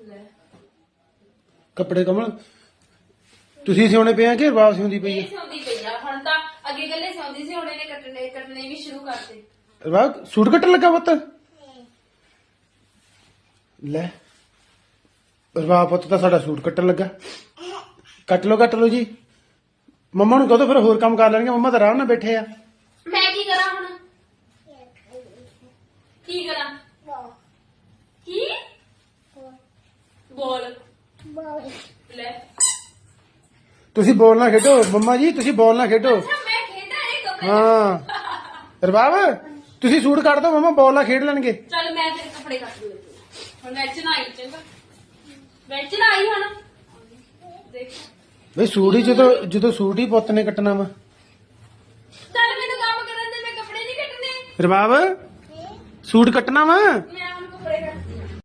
ਲੈ ਕੱਪੜੇ ਕਮਲ ਤੁਸੀਂ ਸਿਉਣੇ ਪਏ ਆ ਕਿ ਰਵਾਬ ਸਿਉਂਦੀ ਪਈ ਇਹ ਹੈ ਸੌਂਦੀ ਪਈ ਆ ਹੁਣ ਤਾਂ ਅੱਗੇ ਗੱਲੇ ਸੌਂਦੀ ਸੀ ਹੁਣ ਇਹਨੇ ਕੱਟਣੇ ਕੱਟਣੇ ਵੀ ਸ਼ੁਰੂ ਕਰਤੇ। ਸੂਟ ਕੱਟਣ ਲੱਗਾ ਪੁੱਤ? ਲੈ ਰਵਾਬ ਪੁੱਤ ਤਾਂ ਸਾਡਾ ਸੂਟ ਕੱਟਣ ਲੱਗਾ। ਕੱਟ ਲਓ ਜੀ। ਮੰਮਾ ਨੂੰ ਕਹੋ ਫਿਰ ਹੋਰ ਕੰਮ ਕਰ ਲੈਣਗੇ ਮੰਮਾ ਤਾਂ ਆਰਾਮ ਨਾਲ ਬੈਠੇ ਆ। ਮੈਂ ਕੀ ਕਰਾਂ ਹੁਣ? ਕੀ ਕਰਾਂ ਕੀ ਬੋਲ। ਲੈ। ਤੁਸੀਂ ਬੋਲ ਨਾ ਖੇਡੋ ਮੰਮਾ ਜੀ ਤੁਸੀਂ ਬੋਲ ਨਾ ਖੇਡੋ। ਅੱਛਾ ਮੈਂ ਖੇਡਾਂ ਇਹ ਕੱਪੜੇ ਹਾਂ। ਰਵਾਬ ਤੁਸੀਂ ਸੂਟ ਕੱਟ ਦੋ ਮੰਮਾ ਬੋਲ ਨਾਲ ਖੇਡ ਲੈਣਗੇ। ਚੱਲ ਮੈਂ ਤੇਰੇ ਕੱਪੜੇ ਕੱਟ ਲੂ ਹੁਣ ਵਿੱਚ ਨਾ ਆਈ ਚੰਗਾ। ਵਿੱਚ ਨਾ ਆਈ ਹੁਣ। ਦੇਖ। ਬਈ ਸੂਟ ਹੀ ਜਦੋਂ ਜਦੋਂ ਸੂਟ ਹੀ ਪੁੱਤ ਨੇ ਕੱਟਣਾ ਵਾ। ਚੱਲ ਮੈਨੂੰ ਕੰਮ ਕਰਨ ਦੇ ਮੈਂ ਕੱਪੜੇ ਨਹੀਂ ਕੱਟਣੇ। ਰਵਾਬ ਸੂਟ ਕੱਟਣਾ ਵਾ। ਮੈਂ